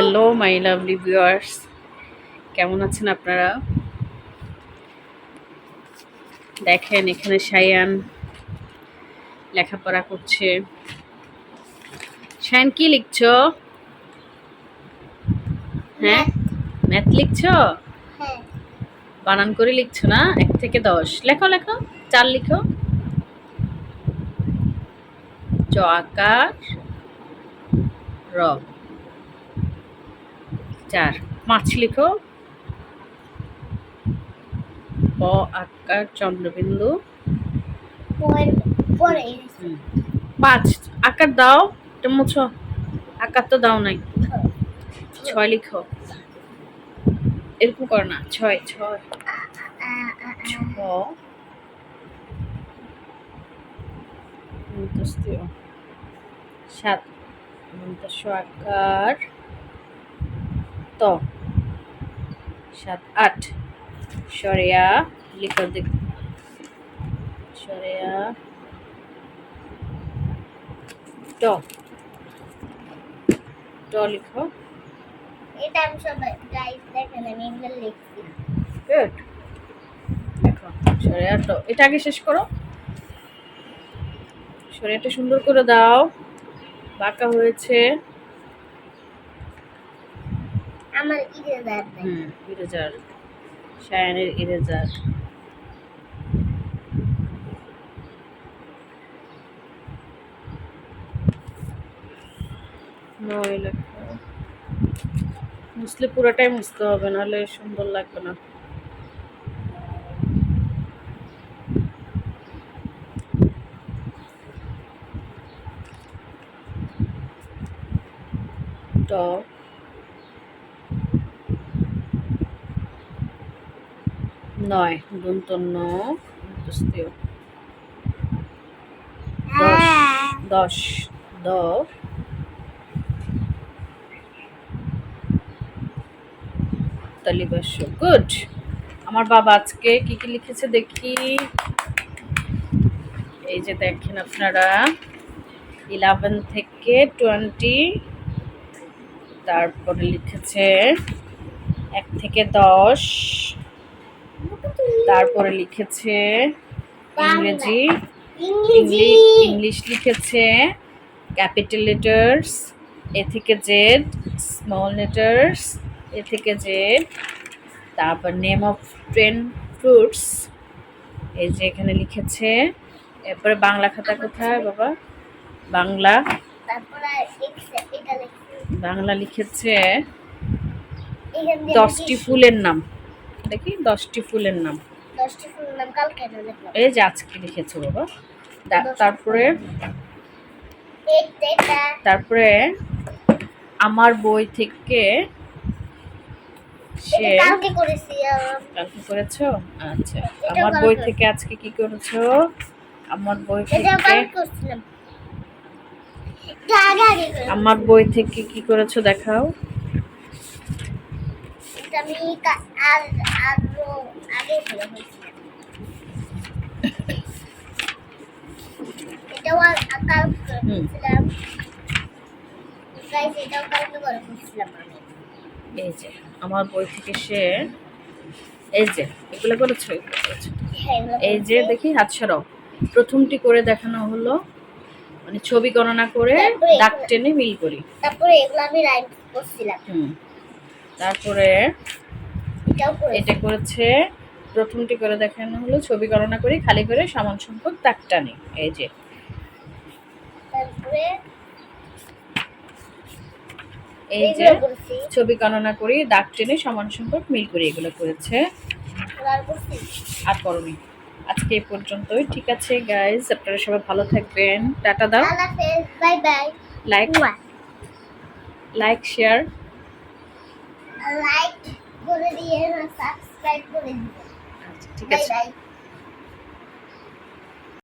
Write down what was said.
Hello my lovely viewers কেমন আছেন আপনারা? দেখেন এখানে সায়ান লেখাপড়া করছে। সায়ান কি লিখছ? হ্যাঁ? ম্যাথ লিখছো? হ্যাঁ। বানান করে লিখছো না? এক থেকে দশ। লেখো লেখো। চার লিখো। চ আকার র। চার। পাঁচ লিখো। প আকার চন্দ্রবিন্দু। পাঁচ। আকার দাও এটা মুছো। আকার তো দাও নাই। ছয় লিখো। এরকম কর না। ছয় ছয়। ছ। সাত। আকার। ত? সাত আট। সরেয়া লিখো দেখ। সরেয়া। ট। ট লিখো। এটা আমি সবাই গাইস দেখেন আমি এগুলো লিখছি। গুড দেখো সরেয়া ট। এটা আগে শেষ করো। সরেয়াটা সুন্দর করে দাও। বাঁকা হয়েছে। আমার ইরেজার ইরেজার, শায়ানের ইরেজার। নয় মুছলে পুরোটাই মুছতে হবে, নাহলে সুন্দর লাগবে না। ট নয় দন্ত হ্যাঁ দশ দ গুড। আমার বাবা আজকে কি কি লিখেছে দেখি। এই যে দেখেন আপনারা ইলেভেন থেকে টোয়েন্টি তারপরে লিখেছে এক থেকে দশ তারপরে লিখেছে ইংরেজি ইংলিশ লিখেছে ক্যাপিটাল লেটার্স এ থেকে জেড স্মল লেটার্স এ থেকে জেড তারপর নেম অফ টেন ফ্রুটস এই যে এখানে লিখেছে। এরপরে বাংলা খাতা কোথায় বাবা? বাংলা। বাংলা লিখেছে দশটি ফুলের নাম। দেখি দশটি ফুলের নাম। এই যে আজকে লিখেছে বাবা। তারপরে? তারপরে আমার বই থেকে সে কালকে করেছি আচ্ছা। আমার বই থেকে আজকে কি করেছ? আমার বই থেকে আমার বই থেকে কি করেছ দেখাও। আমি আর আরও আগে হয়েছিলাম এটাও আর কালকে করে গাইস এটাও কালকে করে করছিলাম আমি এই যে আমার বই থেকে সে এই যে এগুলো করেছ হ্যাঁ, এই যে দেখি হাত সরাও প্রথমটি করে দেখানো হলো মানে ছবি গণনা করে দাগ টেনে মিল করি। তারপরে এগুলো আমি রাইট করছিলাম। হুম। তারপরে এটা করেছে। প্রথমটি করে দেখানো হলো ছবি গণনা করি খালি করে সমান সংখ্যক দাগ টানি এই যে। এই যে ছবি গণনা করি দাগ টেনে সমান সংখ্যক মিল করি এগুলো করেছে। আর করনি। আজকে এ পর্যন্তই। ঠিক আছে গাইজ আপনারা সবাই ভালো থাকবেন। টাটা দাও। Allah bye bye like like share like করে দিয়ে সাবস্ক্রাইব করে দিবেন আচ্ছা ঠিক বাই আছে। বাই